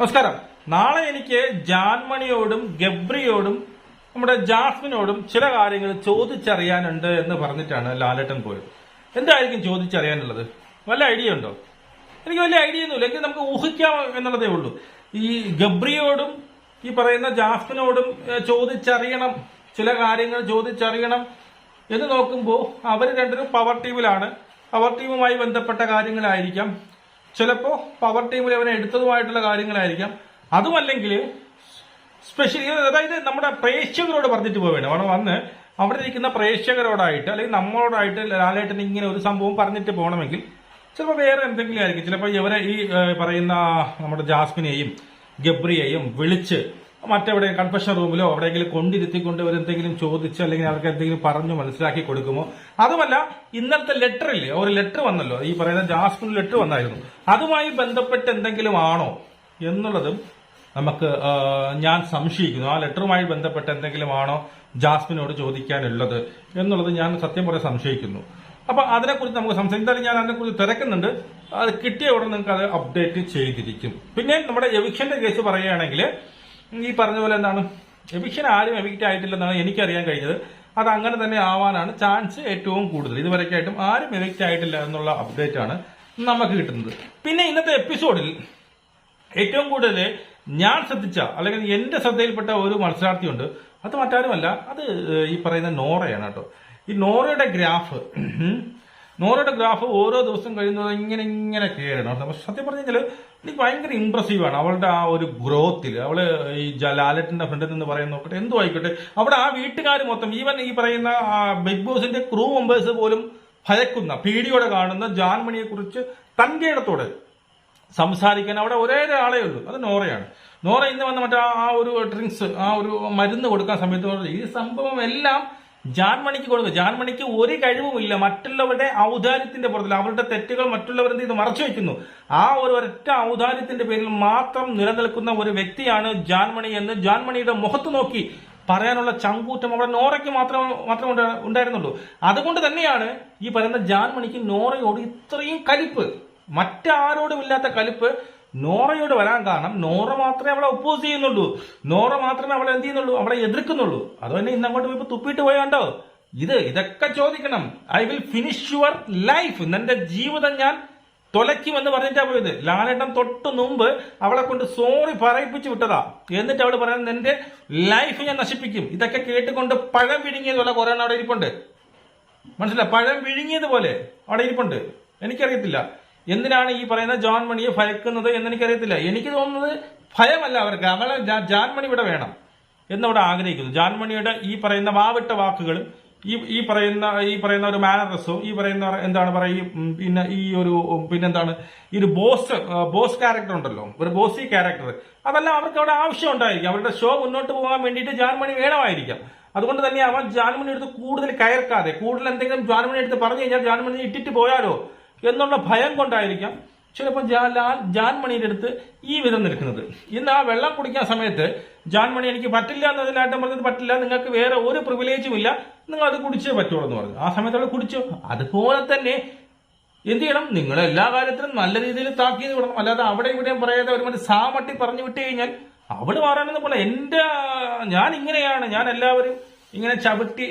നമസ്കാരം. നാളെ എനിക്ക് ജാൻമണിയോടും ഗബ്രിയോടും നമ്മുടെ ജാസ്മിനോടും ചില കാര്യങ്ങൾ ചോദിച്ചറിയാനുണ്ട് എന്ന് പറഞ്ഞിട്ടാണ് ലാലേട്ടൻ പോയത്. എന്തായിരിക്കും ചോദിച്ചറിയാനുള്ളത്? വല്ല ഐഡിയ ഉണ്ടോ? എനിക്ക് വലിയ ഐഡിയ ഒന്നുമില്ല. എങ്കിൽ നമുക്ക് ഊഹിക്കാം എന്നുള്ളതേ ഉള്ളൂ. ഈ ഗബ്രിയോടും ഈ പറയുന്ന ജാസ്മിനോടും ചോദിച്ചറിയണം. ചില കാര്യങ്ങൾ ചോദിച്ചറിയണം എന്ന് നോക്കുമ്പോൾ അവർ രണ്ടുപേരും പവർ ടീമിലാണ് പവർ ടീമുമായി ബന്ധപ്പെട്ട കാര്യങ്ങളായിരിക്കാം. ചിലപ്പോൾ പവർ ടീമിൽ അവനെ എടുത്തതുമായിട്ടുള്ള കാര്യങ്ങളായിരിക്കാം. അതുമല്ലെങ്കിൽ സ്പെഷ്യൽ അതായത് നമ്മുടെ പ്രേക്ഷകരോട് പറഞ്ഞിട്ട് പോവേണ്ട. അവിടെ വന്ന് അവിടെ ഇരിക്കുന്ന പ്രേക്ഷകരോടായിട്ട് അല്ലെങ്കിൽ നമ്മളോടായിട്ട് ലാലേട്ടൻ ഇങ്ങനെ ഒരു സംഭവം പറഞ്ഞിട്ട് പോകണമെങ്കിൽ ചിലപ്പോൾ വേറെ എന്തെങ്കിലും ആയിരിക്കും. ചിലപ്പോൾ ഇവരെ ഈ പറയുന്ന നമ്മുടെ ജാസ്മിനെയും ഗബ്രിയെയും വിളിച്ച് മറ്റെവിടെ കൺഫെഷൻ റൂമിലോ എവിടെയെങ്കിലും കൊണ്ടിരുത്തിക്കൊണ്ട് ഇവരെന്തെങ്കിലും ചോദിച്ചോ അല്ലെങ്കിൽ അവർക്ക് എന്തെങ്കിലും പറഞ്ഞു മനസ്സിലാക്കി കൊടുക്കുമോ? അതുമല്ല ഇന്നത്തെ ലെറ്റർ ഇല്ലേ? ഒരു ലെറ്റർ വന്നല്ലോ. ഈ പറയുന്ന ജാസ്മിൻ ലെറ്റർ വന്നായിരുന്നു. അതുമായി ബന്ധപ്പെട്ട് എന്തെങ്കിലും ആണോ? എന്നുള്ളതും നമുക്ക് ഞാൻ സംശയിക്കുന്നു. ആ ലെറ്ററുമായി ബന്ധപ്പെട്ട് എന്തെങ്കിലും ആണോ ജാസ്മിനോട് ചോദിക്കാനുള്ളത് എന്നുള്ളത് ഞാൻ സത്യം പറയാൻ സംശയിക്കുന്നു. അപ്പൊ അതിനെക്കുറിച്ച് നമുക്ക് സംസാരിച്ചാലും ഞാൻ അതിനെക്കുറിച്ച് തിരക്കുന്നുണ്ട്. അത് കിട്ടിയ ഉടനെ നിങ്ങൾക്ക് അത് അപ്ഡേറ്റ് ചെയ്തിരിക്കും. പിന്നെ നമ്മുടെ എവിക്ഷന്റെ കേസ് പറയുകയാണെങ്കിൽ ഈ പറഞ്ഞ പോലെ എന്താണ്? എവിക്ഷൻ ആരും എവിക്റ്റ് ആയിട്ടില്ലെന്നാണ് എനിക്കറിയാൻ കഴിഞ്ഞത്. അത് അങ്ങനെ തന്നെ ആവാനാണ് ചാൻസ് ഏറ്റവും കൂടുതൽ. ഇതുവരെയൊക്കെയായിട്ടും ആരും എവിക്റ്റ് ആയിട്ടില്ല എന്നുള്ള അപ്ഡേറ്റ് ആണ് നമുക്ക് കിട്ടുന്നത്. പിന്നെ ഇന്നത്തെ എപ്പിസോഡിൽ ഏറ്റവും കൂടുതൽ ഞാൻ ശ്രദ്ധിച്ച അല്ലെങ്കിൽ എന്റെ ശ്രദ്ധയിൽപ്പെട്ട ഒരു മത്സരാർത്ഥിയുണ്ട്. അത് മറ്റാരുമല്ല. അത് ഈ പറയുന്ന നോറയാണ് കേട്ടോ. ഈ നോറയുടെ ഗ്രാഫ് നോറയുടെ ഗ്രാഫ് ഓരോ ദിവസം കഴിയുന്നത് ഇങ്ങനെ ഇങ്ങനെ കയറണം സത്യം പറഞ്ഞു കഴിഞ്ഞാൽ എനിക്ക് ഭയങ്കര ഇമ്പ്രസീവ് ആണ്. അവളുടെ ആ ഒരു ഗ്രോത്തിൽ അവൾ ഈ ജലാലറ്റിന്റെ ലാലറ്റിന്റെ ഫ്രണ്ടിൽ നിന്ന് പറയാൻ നോക്കട്ടെ എന്തോ ആയിക്കോട്ടെ. അവിടെ ആ വീട്ടുകാർ മൊത്തം ഈവൻ ഈ പറയുന്ന ബിഗ് ബോസിന്റെ ക്രൂ മെമ്പേഴ്സ് പോലും ഭയക്കുന്ന പീഡിയോടെ കാണുന്ന ജാൻമണിയെ കുറിച്ച് ഇടത്തോടെ സംസാരിക്കാൻ അവിടെ ഒരേ ഒരാളേ ഉള്ളൂ. അത് നോറയാണ്. നോറ ഇന്ന് വന്ന മറ്റേ ആ- ഒരു ഡ്രിങ്ക്സ് ആ ഒരു മരുന്ന് കൊടുക്കാൻ സമയത്ത് ഈ സംഭവം എല്ലാം ജാൻമണിക്ക് കൊടുക്കുക ജാൻമണിക്ക് ഒരു കഴിവുമില്ല. മറ്റുള്ളവരുടെ ഔദാര്യത്തിന്റെ പുറത്തിൽ അവരുടെ തെറ്റുകൾ മറ്റുള്ളവർ എന്ത് ചെയ്ത് മറച്ചു വെക്കുന്നു. ആ ഒരു ഒരൊറ്റ ഔദാര്യത്തിന്റെ പേരിൽ മാത്രം നിലനിൽക്കുന്ന ഒരു വ്യക്തിയാണ് ജാൻമണി എന്ന് ജാൻമണിയുടെ മുഖത്ത് നോക്കി പറയാനുള്ള ചങ്കൂറ്റം അവിടെ നോറയ്ക്ക് മാത്രം മാത്രം ഉണ്ടാ- ഉണ്ടായിരുന്നുള്ളൂ. അതുകൊണ്ട് തന്നെയാണ് ഈ പറയുന്ന ജാൻമണിക്ക് നോറയോട് ഇത്രയും കലിപ്പ്. മറ്റാരോടും ഇല്ലാത്ത കലിപ്പ് നോറയോട് വരാൻ കാരണം നോറ മാത്രമേ അവളെ ഒപ്പോസ് ചെയ്യുന്നുള്ളൂ. നോറ മാത്രമേ അവളെ എന്ത് ചെയ്യുന്നുള്ളൂ? അവളെ എതിർക്കുന്നുള്ളൂ. അതുതന്നെ ഇന്ന് അങ്ങോട്ട് പോയപ്പോ തുപ്പിയിട്ട് പോയാണ്ടോ ഇത് ഇതൊക്കെ ചോദിക്കണം. I will finish your life നിന്റെ ജീവിതം ഞാൻ തൊലയ്ക്കുമെന്ന് പറഞ്ഞിട്ടാ പോയത്. ലാലേട്ടൻ തൊട്ട് മുമ്പ് അവളെ കൊണ്ട് സോറി പറയിപ്പിച്ച് വിട്ടതാ. എന്നിട്ട് അവൾ പറയാൻ നിന്റെ ലൈഫ് ഞാൻ നശിപ്പിക്കും. ഇതൊക്കെ കേട്ടുകൊണ്ട് പഴം വിഴുങ്ങിയതുപോലെ കുറേ അവിടെ ഇരിപ്പുണ്ട്. മനസ്സിലായി? പഴം വിഴുങ്ങിയതുപോലെ അവിടെ ഇരിപ്പുണ്ട്. എനിക്കറിയത്തില്ല. എന്തിനാണ് ഈ പറയുന്ന ജോൺ മണിയെ ഭയക്കുന്നത് എന്ന് എനിക്കറിയത്തില്ല എനിക്ക് തോന്നുന്നത് ഭയമല്ല അവർക്ക്. അവളെ ജാൻമണി ഇവിടെ വേണം എന്നവിടെ ആഗ്രഹിക്കുന്നു. ജാൻമണിയുടെ ഈ പറയുന്ന വാവിട്ട വാക്കുകൾ ഈ ഈ പറയുന്ന ഈ പറയുന്ന ഒരു മാനറസും ഈ പറയുന്ന എന്താണ് പറയുക പിന്നെ ഈ ഒരു പിന്നെന്താണ് ഈ ഒരു ബോസ് ബോസ് ക്യാരക്ടർ ഉണ്ടല്ലോ. ഒരു ബോസി ക്യാരക്ടർ അതെല്ലാം അവർക്ക് അവിടെ ആവശ്യം ഉണ്ടായിരിക്കും അവരുടെ ഷോ മുന്നോട്ട് പോകാൻ വേണ്ടിയിട്ട് ജാൻമണി വേണമായിരിക്കാം. അതുകൊണ്ട് തന്നെ അവൻ ജാൻമണി എടുത്ത് കൂടുതൽ കയർക്കാതെ കൂടുതൽ എന്തെങ്കിലും ജാൻമണി എടുത്ത് പറഞ്ഞു കഴിഞ്ഞാൽ ജാൻമണി ഇട്ടിട്ട് പോയാലോ? എന്നുള്ള ഭയം കൊണ്ടായിരിക്കാം ചിലപ്പോൾ ലാൽ ജാൻമണിയുടെ അടുത്ത് ഈ വിധം നിൽക്കുന്നത്. ഇന്ന് ആ വെള്ളം കുടിക്കാൻ സമയത്ത് ജാൻമണി എനിക്ക് പറ്റില്ല എന്നതിലാട്ടം പറഞ്ഞത് പറ്റില്ല നിങ്ങൾക്ക് വേറെ ഒരു പ്രിവിലേജും ഇല്ല നിങ്ങൾ അത് കുടിച്ചേ പറ്റുള്ളൂ എന്ന് പറഞ്ഞു. ആ സമയത്ത് അവിടെ കുടിച്ചു. അതുപോലെ തന്നെ എന്ത് ചെയ്യണം? നിങ്ങൾ എല്ലാ കാര്യത്തിലും നല്ല രീതിയിൽ താക്കീത് വിടണം. അല്ലാതെ അവിടെ ഇവിടെയും പറയാതെ ഒരു മറ്റേ സാമട്ടി പറഞ്ഞു വിട്ട് കഴിഞ്ഞാൽ അവിടെ മാറാനെന്ന് പോലെ എന്റെ ഞാൻ ഇങ്ങനെയാണ്. ഞാൻ എല്ലാവരും ഇങ്ങനെ ചവിട്ടി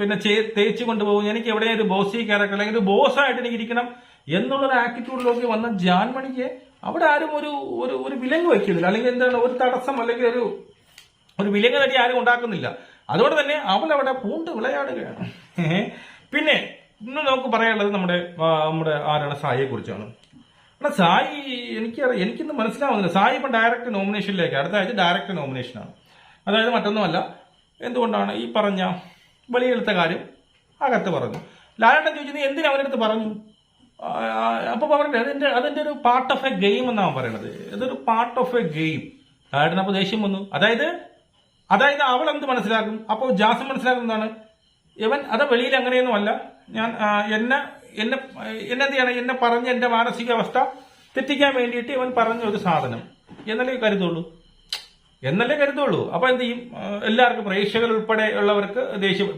പിന്നെ തേച്ചു കൊണ്ടുപോകും. എനിക്ക് എവിടെയും ഒരു ബോസി ക്യാരക്ടർ അല്ലെങ്കിൽ ഒരു ബോസായിട്ട് എനിക്ക് ഇരിക്കണം. എന്നുള്ളൊരു ആറ്റിറ്റ്യൂഡിലേക്ക് വന്ന ജാൻമണിക്ക് അവിടെ ആരും ഒരു ഒരു ഒരു വിലങ്ങ് വയ്ക്കുന്നില്ല. അല്ലെങ്കിൽ എന്താണ് ഒരു തടസ്സം അല്ലെങ്കിൽ ഒരു ഒരു വിലങ്ങ് തടി ആരും ഉണ്ടാക്കുന്നില്ല. അതുകൊണ്ട് തന്നെ അവൾ അവിടെ പൂണ്ട് വിളയാടുകയാണ്. പിന്നെ ഇന്ന് നമുക്ക് പറയാനുള്ളത് നമ്മുടെ നമ്മുടെ ആരാണ്? സായിയെ കുറിച്ചാണ്. എടാ സായി എനിക്കറിയാം എനിക്കിന്ന് മനസ്സിലാവുന്നില്ല. സായി ഇപ്പം ഡയറക്റ്റ് നോമിനേഷനിലേക്ക് അടുത്ത ആഴ്ച ഡയറക്റ്റ് നോമിനേഷനാണ് അതായത് മറ്റൊന്നുമല്ല എന്തുകൊണ്ടാണ് ഈ പറഞ്ഞ വെളിയിലെടുത്ത കാര്യം അകത്ത് പറഞ്ഞു. ലാലേട്ടൻ ചോദിച്ചു നീ എന്തിനാ അവനടുത്ത് പറഞ്ഞു? അപ്പൊ പറഞ്ഞത് അതിന്റെ അതിന്റെ ഒരു പാർട്ട് ഓഫ് എ ഗെയിം എന്നാണ് പറയണത്. ഇതൊരു പാർട്ട് ഓഫ് എ ഗെയിം ആയിരുന്നു അപ്പൊ ദേഷ്യം വന്നു. അതായത് അതായത് അവൾ എന്ത് മനസ്സിലാക്കും? അപ്പോൾ ജാസം മനസ്സിലാക്കുന്നതാണ് ഇവൻ അത് വെളിയിൽ അങ്ങനെയൊന്നും അല്ല. ഞാൻ എന്നെ എന്നെ എന്നെ എന്ത് ചെയ്യണം? എന്നെ പറഞ്ഞ എന്റെ മാനസികാവസ്ഥ തെറ്റിക്കാൻ വേണ്ടിയിട്ട് ഇവൻ പറഞ്ഞ ഒരു സാധനം. എന്നല്ലേ കരുതുള്ളൂ? എന്നല്ലേ കരുതുള്ളൂ? അപ്പൊ എന്ത് ചെയ്യും? എല്ലാവർക്കും പ്രേക്ഷകർ ഉൾപ്പെടെ ഉള്ളവർക്ക് ദേഷ്യം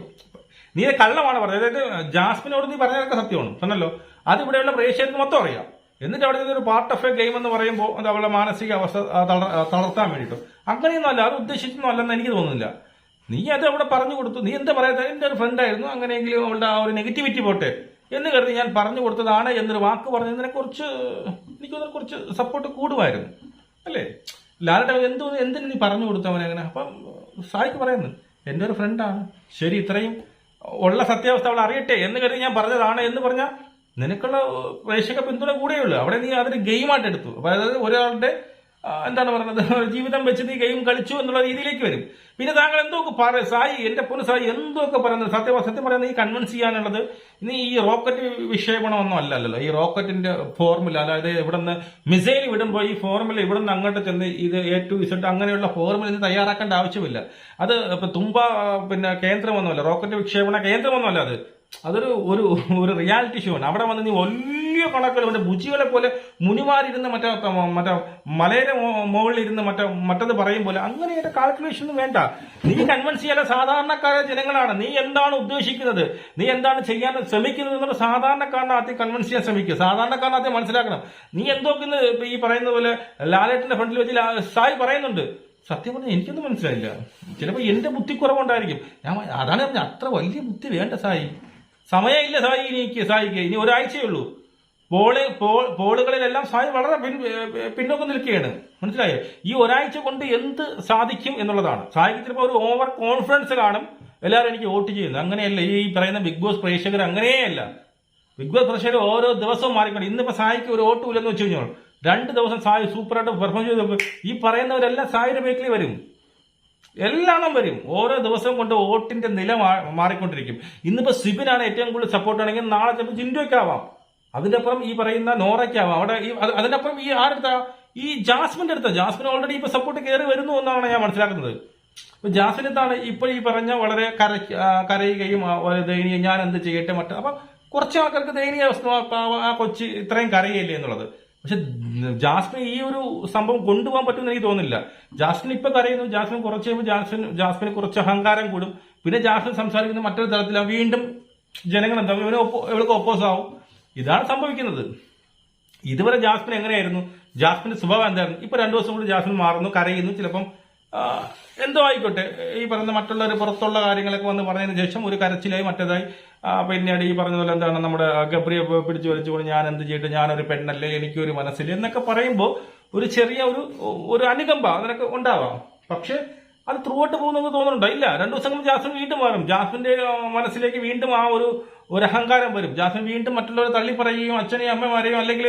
നീ കള്ളമാണ് പറഞ്ഞത്. അതായത് ജാസ്മിനോട് നീ പറഞ്ഞതൊക്കെ സത്യമാണ്. പറഞ്ഞല്ലോ? അത് ഇവിടെയുള്ള പ്രേക്ഷകർക്ക് മൊത്തം അറിയാം. എന്നിട്ട് അവിടെ ഒരു പാർട്ട് ഓഫ് എ ഗെയിം എന്ന് പറയുമ്പോൾ അത് അവളുടെ മാനസിക അവസ്ഥ തളർ- തളർത്താൻ വേണ്ടിയിട്ട്. അങ്ങനെയൊന്നും അല്ല അത് ഉദ്ദേശിച്ചൊന്നുമല്ലെന്ന് എനിക്ക് തോന്നുന്നില്ല. നീ അത് അവിടെ പറഞ്ഞു കൊടുത്തു. നീ എന്താ പറയാത്ത? എന്റെ ഒരു ഫ്രണ്ട് ആയിരുന്നു. അങ്ങനെയെങ്കിലും അവളുടെ ആ ഒരു നെഗറ്റിവിറ്റി പോട്ടെ എന്ന് കരുതി ഞാൻ പറഞ്ഞു കൊടുത്തതാണ് എന്നൊരു വാക്ക് പറഞ്ഞതിനെ കുറിച്ച് എനിക്ക് തോന്നുന്നു കുറച്ച് സപ്പോർട്ട് കൂടുമായിരുന്നു. അല്ലേ? ലാലട്ട എന്തോ എന്തിനു നീ പറഞ്ഞു കൊടുത്തവനെ അങ്ങനെ? അപ്പം സായിക്ക് പറയുന്നു എന്റെ ഒരു ഫ്രണ്ടാണ് ശരി ഇത്രയും. ഉള്ള സത്യാവസ്ഥ അവൾ അറിയട്ടെ എന്ന് കരുതി ഞാൻ പറഞ്ഞതാണ് എന്ന് പറഞ്ഞാൽ നിനക്കുള്ള പ്രേക്ഷക പിന്തുണ കൂടെയുള്ളൂ. അവിടെ നീ അതൊരു ഗെയിമായിട്ട് എടുത്തു അപ്പൊ അതായത് ഒരാളുടെ എന്താണ് പറയുന്നത് ജീവിതം വെച്ച് നീ ഗെയിം കളിച്ചു എന്നുള്ള രീതിയിലേക്ക് വരും. പിന്നെ താങ്കൾ എന്തൊക്കെ പറ സായി എന്റെ പൊന്നു സായി എന്തൊക്കെ പറയുന്നത്? സത്യം സത്യം പറയുന്നത് ഈ കൺവിൻസ് ചെയ്യാനുള്ളത് ഇനി ഈ റോക്കറ്റ് വിക്ഷേപണമൊന്നും അല്ലല്ലോ. ഈ റോക്കറ്റിന്റെ ഫോർമുല അതായത് ഇവിടെ നിന്ന് മിസൈൽ വിടുമ്പോൾ ഈ ഫോർമുല ഇവിടെ നിന്ന് അങ്ങോട്ട് ചെന്ന് ഇത് എ ടു ഇസഡ് അങ്ങനെയുള്ള ഫോർമുല ഇത് തയ്യാറാക്കേണ്ട ആവശ്യമില്ല. അത് ഇപ്പൊ തുമ്പ പിന്നെ കേന്ദ്രമൊന്നുമല്ല. റോക്കറ്റ് വിക്ഷേപണ കേന്ദ്രമൊന്നുമല്ല അത്. അതൊരു ഒരു ഒരു റിയാലിറ്റി ഷോ ആണ്. അവിടെ വന്ന് നീ വലിയ കണക്കുകൾ മറ്റേ ബുജികളെ പോലെ മുനിമാരിരുന്ന് മറ്റേ മറ്റേ മലയുടെ മുകളിലിരുന്ന് മറ്റേ മറ്റത് പറയും പോലെ അങ്ങനെ ഒരു കാൽക്കുലേഷൻ ഒന്നും വേണ്ട. നീ കൺവിൻസ് ചെയ്യാൻ സാധാരണക്കാരായ ജനങ്ങളാണ്. നീ എന്താണ് ഉദ്ദേശിക്കുന്നത്? നീ എന്താണ് ചെയ്യാൻ ശ്രമിക്കുന്നത് എന്നുള്ള സാധാരണക്കാരനെ ആദ്യം കൺവിൻസ് ചെയ്യാൻ ശ്രമിക്കുക. സാധാരണക്കാരനെ ആദ്യം മനസ്സിലാക്കണം. നീ ഇപ്പൊ ഈ പറയുന്ന പോലെ ലാലേട്ടിന്റെ ഫ്രണ്ടിൽ വെച്ച് സായി പറയുന്നുണ്ട്. സത്യം പറഞ്ഞാൽ എനിക്കൊന്നും മനസ്സിലായില്ല. ചിലപ്പോൾ എന്റെ ബുദ്ധിക്കുറവുണ്ടായിരിക്കും ഞാൻ അതാണ് പറഞ്ഞത്. അത്ര വലിയ ബുദ്ധി വേണ്ട സായി. സമയമില്ല സായി എനിക്ക് സായിക്ക് ഇനി ഒരാഴ്ചയേ ഉള്ളൂ. പോൾ പോളുകളിലെല്ലാം സായി വളരെ പിൻ പിന്നോക്കം നിൽക്കുകയാണ്. മനസ്സിലായോ? ഈ ഒരാഴ്ച കൊണ്ട് എന്ത് സാധിക്കും എന്നുള്ളതാണ്. സായിക്ക് ചിലപ്പോൾ ഒരു ഓവർ കോൺഫിഡൻസ് കാണും. എല്ലാവരും എനിക്ക് വോട്ട് ചെയ്യുന്നു. അങ്ങനെയല്ല ഈ പറയുന്ന ബിഗ് ബോസ് പ്രേക്ഷകർ അങ്ങനെയല്ല. ബിഗ് ബോസ് പ്രേക്ഷകർ ഓരോ ദിവസവും മാറിക്കൊണ്ട് ഇന്നിപ്പോൾ സായിക്ക് ഒരു വോട്ടും ഇല്ലെന്ന് വെച്ച് കഴിഞ്ഞാൽ രണ്ട് ദിവസം സായി സൂപ്പറായിട്ട് പെർഫോം ചെയ്ത്. ഈ പറയുന്നവരെല്ലാം സായിയുടെ ബേക്കിൽ വരും. എല്ലാം വരും. ഓരോ ദിവസം കൊണ്ട് വോട്ടിന്റെ നില മാറിക്കൊണ്ടിരിക്കും. ഇന്നിപ്പോ സിബിനാണ് ഏറ്റവും കൂടുതൽ സപ്പോർട്ട് ആണെങ്കിൽ നാളെ ചിലപ്പോൾ ജിൻഡോയ്ക്കാവാം. അതിന്റെ അപ്പുറം ഈ പറയുന്ന നോറയ്ക്കാവാം. അവിടെ ഈ അത് അതിന്റെ അപ്പുറം ഈ ആരെടുത്ത? ഈ ജാസ്മിന്റെ അടുത്ത. ജാസ്മിൻ ഓൾറെഡി ഇപ്പൊ സപ്പോർട്ട് കയറി വരുന്നു എന്നാണ് ഞാൻ മനസ്സിലാക്കുന്നത്. ഇപ്പൊ ജാസ്മിൻ എന്താണ് ഇപ്പൊ ഈ പറഞ്ഞ വളരെ കര കരയുകയും ദയനീയം ഞാൻ എന്ത് ചെയ്യട്ടെ മറ്റേ അപ്പൊ കുറച്ച് ആൾക്കാർക്ക് ദയനീയ അവസ്ഥ ആ കൊച്ചി ഇത്രയും കരയില്ലേ എന്നുള്ളത്. പക്ഷെ ജാസ്മിൻ ഈ ഒരു സംഭവം കൊണ്ടുപോകാൻ പറ്റുമെന്ന് എനിക്ക് തോന്നുന്നില്ല. ജാസ്മിൻ ഇപ്പൊ കരയുന്നു ജാസ്മിൻ കുറച്ച് കഴിയുമ്പോൾ ജാസ്മിൻ ജാസ്മിന് കുറച്ച് അഹങ്കാരം കൂടും. പിന്നെ ജാസ്മിൻ സംസാരിക്കുന്ന മറ്റൊരു തരത്തിലാണ് വീണ്ടും ജനങ്ങൾ എന്താ ഇവന് ഇവർക്ക് ഒപ്പോസ് ആവും. ഇതാണ് സംഭവിക്കുന്നത്. ഇതുവരെ ജാസ്മിൻ എങ്ങനെയായിരുന്നു? ജാസ്മിന്റെ സ്വഭാവം എന്തായിരുന്നു? ഇപ്പൊ രണ്ടു ദിവസം കൂടി ജാസ്മിൻ മാറുന്നു കരയുന്നു. ചിലപ്പം എന്തോ ആയിക്കോട്ടെ. ഈ പറയുന്ന മറ്റുള്ളവർ പുറത്തുള്ള കാര്യങ്ങളൊക്കെ വന്ന് പറഞ്ഞതിന് ശേഷം ഒരു കരച്ചിലായി മറ്റേതായി. പിന്നീട് ഈ പറഞ്ഞ പോലെ എന്താണ് നമ്മുടെ ഗബ്രിയെ പിടിച്ചു വലിച്ചുകൊണ്ട് ഞാൻ എന്ത് ചെയ്തിട്ട് ഞാനൊരു പെണ്ണല്ലേ എനിക്കൊരു മനസ്സില്ല എന്നൊക്കെ പറയുമ്പോൾ ഒരു ചെറിയ ഒരു ഒരു അനുകമ്പ അതിനൊക്കെ ഉണ്ടാവാം. പക്ഷെ അത് ത്രൂ ഔട്ട് പോകുന്നെന്ന് തോന്നുന്നുണ്ടോ? ഇല്ല. രണ്ടു ദിവസം ജാസ്മിൻ വീണ്ടും മാറും. ജാസ്മിന്റെ മനസ്സിലേക്ക് വീണ്ടും ആ ഒരു ഒരു അഹങ്കാരം വരും. ജാസ്മിൻ വീണ്ടും മറ്റുള്ളവരെ തള്ളി പറയുകയും അച്ഛനെയും അമ്മമാരെയും അല്ലെങ്കിൽ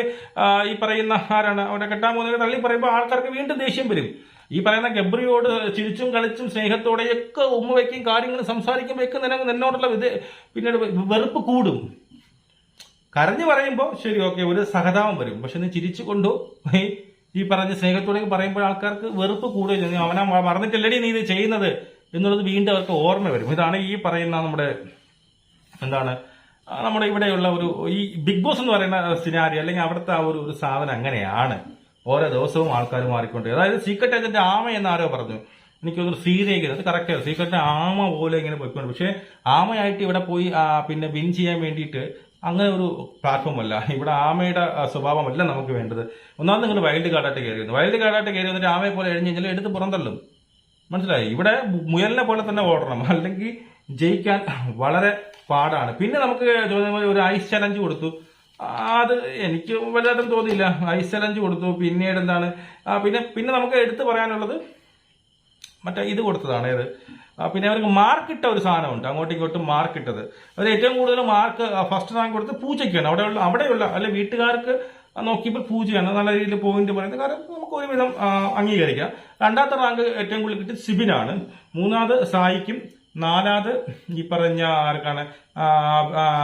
ഈ പറയുന്ന ആരാണ് അവിടെ കെട്ടാൻ പോകുന്നവരെ തള്ളി പറയുമ്പോൾ ആൾക്കാർക്ക് വീണ്ടും ദേഷ്യം വരും. ഈ പറയുന്ന ഗബ്രിയോട് ചിരിച്ചും കളിച്ചും സ്നേഹത്തോടെയൊക്കെ ഉമ്മ വയ്ക്കും കാര്യങ്ങൾ സംസാരിക്കുമ്പോഴൊക്കെ നിനക്ക് നിന്നോടുള്ള വിധ പിന്നീട് വെറുപ്പ് കൂടും. കരഞ്ഞു പറയുമ്പോൾ ശരി ഓക്കെ ഒരു സഹതാപം വരും. പക്ഷെ നീ ചിരിച്ചു കൊണ്ടു ഈ പറഞ്ഞ സ്നേഹത്തോടെ പറയുമ്പോൾ ആൾക്കാർക്ക് വെറുപ്പ് കൂടുകയും. അവനെ മറന്നിട്ടില്ലടി നീ ഇത് ചെയ്യുന്നത് എന്നുള്ളത് വീണ്ടും അവർക്ക് ഓർമ്മ വരും. ഇതാണ് ഈ പറയുന്ന നമ്മുടെ എന്താണ് നമ്മുടെ ഇവിടെയുള്ള ഒരു ഈ ബിഗ് ബോസ് എന്ന് പറയുന്ന സിനാരി അല്ലെങ്കിൽ അവിടുത്തെ ആ ഒരു ഒരു സാധനം അങ്ങനെയാണ്. ഓരോ ദിവസവും ആൾക്കാർ മാറിക്കൊണ്ട് അതായത് സീക്രട്ട് ഏജന്റ് ആമ എന്ന് ആരോ പറഞ്ഞു. എനിക്കൊന്ന് സീരിയൽ അത് കറക്റ്റ് സീക്രട്ട് ആമ പോലെ ഇങ്ങനെ പോയിക്കൊണ്ട്. പക്ഷേ ആമയായിട്ട് ഇവിടെ പോയി പിന്നെ വിൻ ചെയ്യാൻ വേണ്ടിയിട്ട് അങ്ങനെ ഒരു പ്ലാറ്റ്ഫോം അല്ല. ഇവിടെ ആമയുടെ സ്വഭാവമല്ല നമുക്ക് വേണ്ടത്. ഒന്നാമത് നിങ്ങൾ വൈൽഡ് കാർഡായിട്ട് കയറി വന്നു. വൈൽഡ് കാർഡായിട്ട് കയറി വന്നിട്ട് ആമയെ പോലെ എഴിഞ്ഞ് കഴിഞ്ഞാൽ എടുത്ത് പുറന്തള്ളും. മനസ്സിലായി? ഇവിടെ മുയലിനെ പോലെ തന്നെ ഓടണം. അല്ലെങ്കിൽ ജയിക്കാൻ വളരെ പാടാണ്. പിന്നെ നമുക്ക് ഒരു ഐസ് ചലഞ്ച് കൊടുത്തു. അത് എനിക്ക് വലുതായിട്ടും തോന്നിയില്ല ഐസ് അലഞ്ച് കൊടുത്തു. പിന്നീട് എന്താണ്? പിന്നെ പിന്നെ നമുക്ക് എടുത്തു പറയാനുള്ളത് മറ്റേ ഇത് കൊടുത്തതാണ്. ഏത്? പിന്നെ അവർക്ക് മാർക്കിട്ട ഒരു സാധനമുണ്ട്. അങ്ങോട്ടും ഇങ്ങോട്ടും മാർക്കിട്ടത് അവർ ഏറ്റവും കൂടുതൽ മാർക്ക് ഫസ്റ്റ് റാങ്ക് കൊടുത്ത് പൂജയ്ക്കാണ്. അവിടെയുള്ള അവിടെയുള്ള അല്ലെ വീട്ടുകാർക്ക് നോക്കിയപ്പോൾ പൂജയാണ്. നല്ല രീതിയിൽ പോയിന്റ് പറയുന്നത്. കാരണം നമുക്ക് ഒരുവിധം അംഗീകരിക്കാം. രണ്ടാമത്തെ റാങ്ക് ഏറ്റവും കൂടുതൽ കിട്ടി സിബിനാണ്. മൂന്നാമത് സായിക്കും നാലാമത് ഈ പറഞ്ഞ ആർക്കാണ്?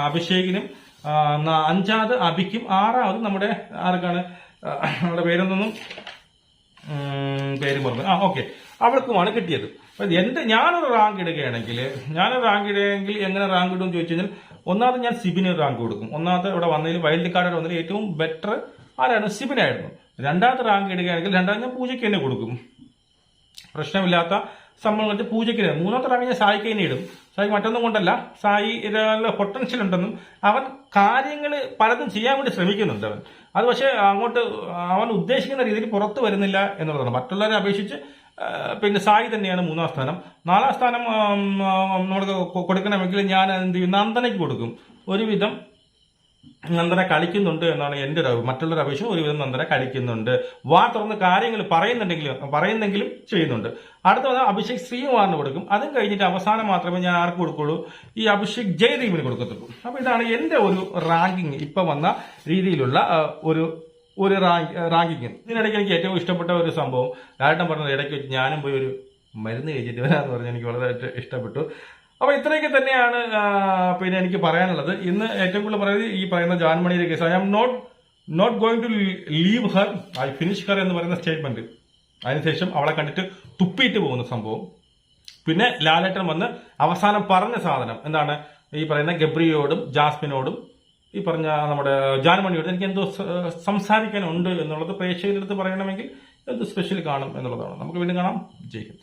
അഭിഷേകിനും അഞ്ചാമത് അഭിക്കും ആറാമത് നമ്മുടെ ആർക്കാണ് നമ്മുടെ പേരൊന്നും പേര് പറഞ്ഞു. ആ ഓക്കെ. അവൾക്കുമാണ് കിട്ടിയത്. അപ്പം എന്റെ ഞാനൊരു റാങ്ക് ഇടുകയാണെങ്കിൽ ഞാനൊരു റാങ്ക് ഇടുകയെങ്കിൽ എങ്ങനെ റാങ്ക് ഇടും ചോദിച്ചു കഴിഞ്ഞാൽ ഒന്നാമത് ഞാൻ സിബിന് റാങ്ക് കൊടുക്കും. ഒന്നാമത്തെ ഇവിടെ വന്നതിൽ വൈൽഡ് കാർഡ് വന്നതിൽ ഏറ്റവും ബെറ്റർ ആരാണ്? സിബിനായിരുന്നു രണ്ടാമത്തെ റാങ്ക് ഇടുകയാണെങ്കിൽ രണ്ടാമത് ഞാൻ പൂജയ്ക്ക് തന്നെ കൊടുക്കും. പ്രശ്നമില്ലാത്ത സംഭവം പൂജയ്ക്ക്. മൂന്നാമത്തെ റാങ്ക് ഞാൻ സായിക്കേനെ ഇടും. സായി മറ്റൊന്നും കൊണ്ടല്ല. സായി പൊട്ടൻഷ്യൽ ഉണ്ടെന്നും അവൻ കാര്യങ്ങൾ പലതും ചെയ്യാൻ വേണ്ടി ശ്രമിക്കുന്നുണ്ട് അവൻ. അത് പക്ഷേ അങ്ങോട്ട് അവൻ ഉദ്ദേശിക്കുന്ന രീതിയിൽ പുറത്തു വരുന്നില്ല എന്നുള്ളതാണ്. മറ്റുള്ളവരെ അപേക്ഷിച്ച് പിന്നെ സായി തന്നെയാണ് മൂന്നാം സ്ഥാനം. നാലാം സ്ഥാനം നമുക്ക് കൊടുക്കണമെങ്കിൽ ഞാൻ എന്ത് ചെയ്യും? നന്ദനയ്ക്ക് കൊടുക്കും. ഒരുവിധം നന്ദന കളിക്കുന്നുണ്ട് എന്നാണ് എന്റെ ഒരു മറ്റുള്ളൊരു അപേക്ഷിച്ച് ഒരുവിധം നന്ദന കളിക്കുന്നുണ്ട്. വാ തുറന്ന് കാര്യങ്ങൾ പറയുന്നുണ്ടെങ്കിലും പറയുന്നെങ്കിലും ചെയ്യുന്നുണ്ട്. അടുത്ത അഭിഷേക് ശ്രീകുമാറിന് കൊടുക്കും. അതും കഴിഞ്ഞിട്ട് അവസാനം മാത്രമേ ഞാൻ ആർക്ക് കൊടുക്കുള്ളൂ? ഈ അഭിഷേക് ജയദീപിന് കൊടുക്കത്തുള്ളൂ. അപ്പോൾ ഇതാണ് എന്റെ ഒരു റാങ്കിങ്. ഇപ്പൊ വന്ന രീതിയിലുള്ള ഒരു ഒരു റാങ്ക് റാങ്കിങ്. ഇതിനിടയ്ക്ക് എനിക്ക് ഏറ്റവും ഇഷ്ടപ്പെട്ട ഒരു സംഭവം ഡയറക്ടം പറഞ്ഞത് ഇടയ്ക്ക് വെച്ച് ഞാനും പോയി ഒരു മരുന്ന് കഴിച്ചിട്ട് വരാമെന്ന് പറഞ്ഞാൽ എനിക്ക് വളരെ ഇഷ്ടപ്പെട്ടു. അപ്പൊ ഇത്രയൊക്കെ തന്നെയാണ് പിന്നെ എനിക്ക് പറയാനുള്ളത്. ഇന്ന് ഏറ്റവും കൂടുതൽ പറയുന്നത് ഈ പറയുന്ന ജാൻമണിയുടെ case I am not not going to leave her I finish her എന്ന് പറയുന്ന സ്റ്റേറ്റ്മെന്റ് അതിനുശേഷം അവളെ കണ്ടിട്ട് തുപ്പിയിട്ട് പോകുന്ന സംഭവം. പിന്നെ ലാലേട്ടൻ വന്ന് അവസാനം പറഞ്ഞ സാധനം എന്താണ്? ഈ പറയുന്ന ഗബ്രിയോടും ജാസ്മിനോടും ഈ പറഞ്ഞ നമ്മുടെ ജാൻമണിയോടും എനിക്ക് എന്തോ സംസാരിക്കാനുണ്ട് എന്നുള്ളത് പ്രേക്ഷകരുടെ അടുത്ത് പറയണമെങ്കിൽ എന്തോ സ്പെഷ്യൽ കാണും എന്നുള്ളതാണ്. നമുക്ക് വീണ്ടും കാണാം. ജയ് ഹിന്ദ്.